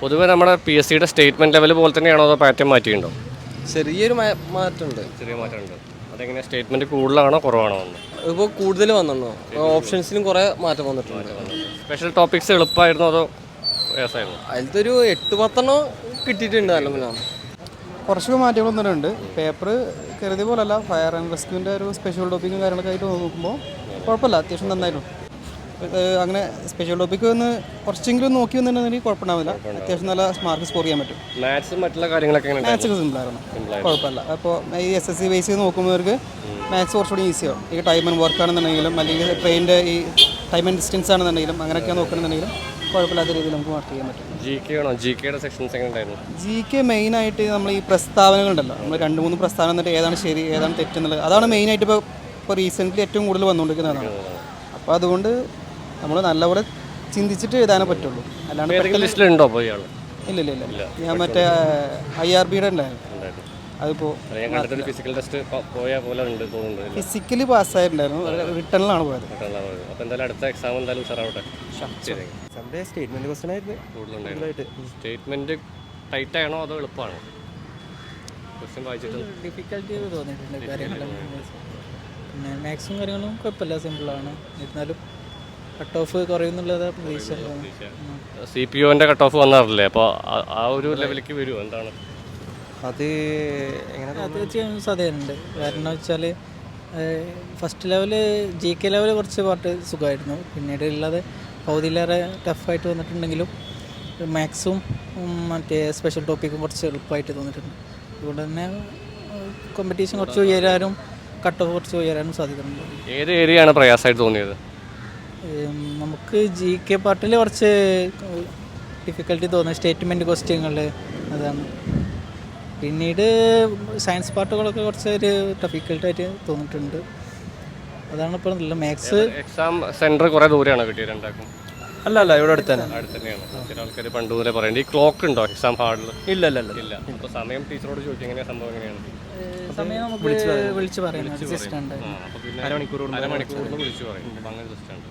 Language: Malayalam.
പൊതുവെ നമ്മുടെ പി എസ് സിയുടെ സ്റ്റേറ്റ്മെന്റ് ലെവൽ പോലെ തന്നെയാണോ അതോ പാറ്റേൺ മാറ്റിയിട്ടുണ്ടോ? ചെറിയൊരു മാറ്റമുണ്ട്. ചെറിയ മാറ്റമുണ്ട്. അതെങ്ങനെ? സ്റ്റേറ്റ്മെന്റ് കൂടുതലാണോ കുറവാണോ എന്ന്. ഇപ്പോൾ കൂടുതൽ വന്നിട്ടുണ്ടോ ഓപ്ഷൻസിലും കുറേ മാറ്റം വന്നിട്ടുണ്ട്. സ്പെഷ്യൽ ടോപ്പിക്സ് എളുപ്പമായിരുന്നോ അതോ പ്രയാസമായിരുന്നോ അതിലത്തെ ഒരു എട്ട് പത്തെണ്ണം കിട്ടിയിട്ടുണ്ട് നല്ല മാറ്റങ്ങളൊന്നും തന്നെ ഉണ്ട് പേപ്പർ കരുതിയ പോലല്ല ഫയർ ആൻഡ് റെസ്ക്യൂവിന്റെ ഒരു സ്പെഷ്യൽ ടോപ്പിക്കും കാര്യങ്ങളൊക്കെ ആയിട്ട് നോക്കുമ്പോൾ കുഴപ്പമില്ല അത്യാവശ്യം നന്നായിരുന്നു. അങ്ങനെ സ്പെഷ്യൽ ടോപ്പിക്ക് ഒന്ന് കുറച്ചെങ്കിലും നോക്കി വന്നിട്ടുണ്ടെങ്കിൽ കുഴപ്പമുണ്ടാവില്ല. അത്യാവശ്യം നല്ല മാർക്ക് സ്കോർ ചെയ്യാൻ പറ്റും. മാത്സും മറ്റുള്ള കാര്യങ്ങളൊക്കെ മാത്സ് ഒക്കെ സിമ്പിളായിരുന്നു കുഴപ്പമില്ല. അപ്പോൾ ഈ എസ് എസ് സി ബേസ് ചെയ്ത് നോക്കുമ്പോഴർക്ക് മാത്സ് കുറച്ചുകൂടി ഈസിയാണ് ഈ ടൈം ആൻഡ് വർക്ക് ആണെന്നുണ്ടെങ്കിലും അല്ലെങ്കിൽ ട്രെയിനിന്റെ ഈ ടൈം ആൻഡ് ഡിസ്റ്റൻസ് ആണെന്നുണ്ടെങ്കിലും അങ്ങനെയൊക്കെ നോക്കണമെന്നുണ്ടെങ്കിലും കുഴപ്പമില്ലാത്ത രീതിയിൽ നമുക്ക് മാർക്ക് ചെയ്യാൻ പറ്റും. ജി കെ ആണോ? ജി കെയുടെ സെക്ഷൻസ് എങ്ങനെ ഉണ്ടായിരുന്നു? ജി കെ മെയിനായിട്ട് നമ്മൾ ഈ പ്രസ്താവനകളുണ്ടല്ലോ നമ്മൾ രണ്ട് മൂന്ന് പ്രസ്താവന എന്നിട്ട് ഏതാണ് ശരി ഏതാണ് തെറ്റെന്നുള്ളത്. അതാണ് മെയിനായിട്ട് ഇപ്പോൾ ഇപ്പോൾ റീസെന്റ്ലി ഏറ്റവും കൂടുതൽ വന്നുകൊണ്ടിരിക്കുന്നതാണ് അപ്പോൾ അതുകൊണ്ട് നമ്മൾ നല്ലപോലെ ചിന്തിച്ചിട്ട് എഴുതാനേ പറ്റുള്ളൂ. അല്ലാണ്ട് ഏതെങ്കിലും ലിസ്റ്റിലുണ്ടോ അപ്പോൾ ഇയാൾ ഇല്ല ഇല്ല ഇല്ല ഞാൻ മറ്റേ ഐ ആർ ബിയുടെ ഉണ്ടായിരുന്നു. അതിപ്പോൾ അത് ഞാൻ കണ്ടിട്ടൊരു ഫിസിക്കൽ ടെസ്റ്റ് പോയ പോലെ ഉണ്ട് തോന്നുന്നുണ്ട് ഫിസിക്കലി പാസ്സായിട്ടുണ്ടായിരുന്നു റിട്ടേണിലാണ് പോയത്. അപ്പോൾ എന്തായാലും അടുത്ത എക്സാം എന്തായാലും ഉഷാറാവട്ടെ. ശരി. സ്റ്റേറ്റ്മെന്റ് ക്വസ്റ്റൻ ആയിരുന്നു. ടൈറ്റ് ആണോ അതോ എളുപ്പമാണോ? ക്വസ്റ്റ്യൻ വായിച്ചിട്ട്. ഡിഫിക്കൽട്ടി തോന്നിയിട്ടുണ്ട് കാര്യങ്ങളും. പിന്നെ മാക്സും കാര്യങ്ങളും കുഴപ്പമില്ല. സിമ്പിളാണ് എന്നിരുന്നാലും കട്ട് ഓഫ് കുറയുന്നുള്ളത് പ്രതീക്ഷ. സി പി ഒന്റെ കട്ട് ഓഫ് വന്നാറില്ലേ? അപ്പോൾ ആ ഒരു ലെവലിലേക്ക് വരുമോ എന്താണ്? അത് എങ്ങനെ അത് ചെയ്യാൻ സാധ്യതയുണ്ട്. കാരണം വെച്ചാൽ first level G K level കുറച്ച് പാട്ട് സുഖമായിരുന്നു. പിന്നീട് ഉള്ളത് പകുതിയിലേറെ ടഫായിട്ട് വന്നിട്ടുണ്ടെങ്കിലും മാത്സും മറ്റേ സ്പെഷ്യൽ ടോപ്പിക്കും കുറച്ച് എളുപ്പമായിട്ട് തോന്നിയിട്ടുണ്ട്. അതുകൊണ്ട് തന്നെ കോമ്പറ്റീഷൻ കുറച്ച് ഉയരാനും കട്ട് ഓഫ് കുറച്ച് ഉയരാനും സാധ്യതയുണ്ട്. ഏത് ഏരിയയാണ് പ്രയാസമായിട്ട് തോന്നിയത്? നമുക്ക് ജി കെ പാർട്ടിൽ കുറച്ച് ഡിഫിക്കൽട്ടി തോന്നുന്നു. സ്റ്റേറ്റ്മെന്റ് ക്വസ്റ്റ്യങ്ങൾ അതാണ്. പിന്നീട് സയൻസ് പാർട്ടുകളൊക്കെ കുറച്ച് ഒരു ഡിഫിക്കൽട്ടായിട്ട് തോന്നിയിട്ടുണ്ട്. അതാണ് ഇപ്പോൾ നല്ല മാത്സ് എക്സാം സെന്റർ കുറേ ദൂരെയാണ് കിട്ടിയത് രണ്ടാക്കും അല്ല അല്ല ഇവിടെ അടുത്ത് തന്നെ. അടുത്ത് തന്നെയാണ് ചില ആൾക്കാർ പണ്ട് മുതലേ പറയുന്നത് ഈ ക്ലോക്ക് ഉണ്ടോ? എക്സാം ഹാളിൽ ഇല്ല ഇല്ല ഇല്ല. ഇല്ല. അപ്പോൾ സമയം ടീച്ചറോട് ചോദിക്കും എങ്ങനെയാണ് സംഭവം എങ്ങനെയാണ്? സമയം നമുക്ക് വിളിച്ച് പിന്നെ അരമണിക്കൂർ അരമണിക്കൂർ വിളിച്ചു പറയും. അപ്പോൾ അങ്ങനെ സിസ്റ്റം ഉണ്ട്.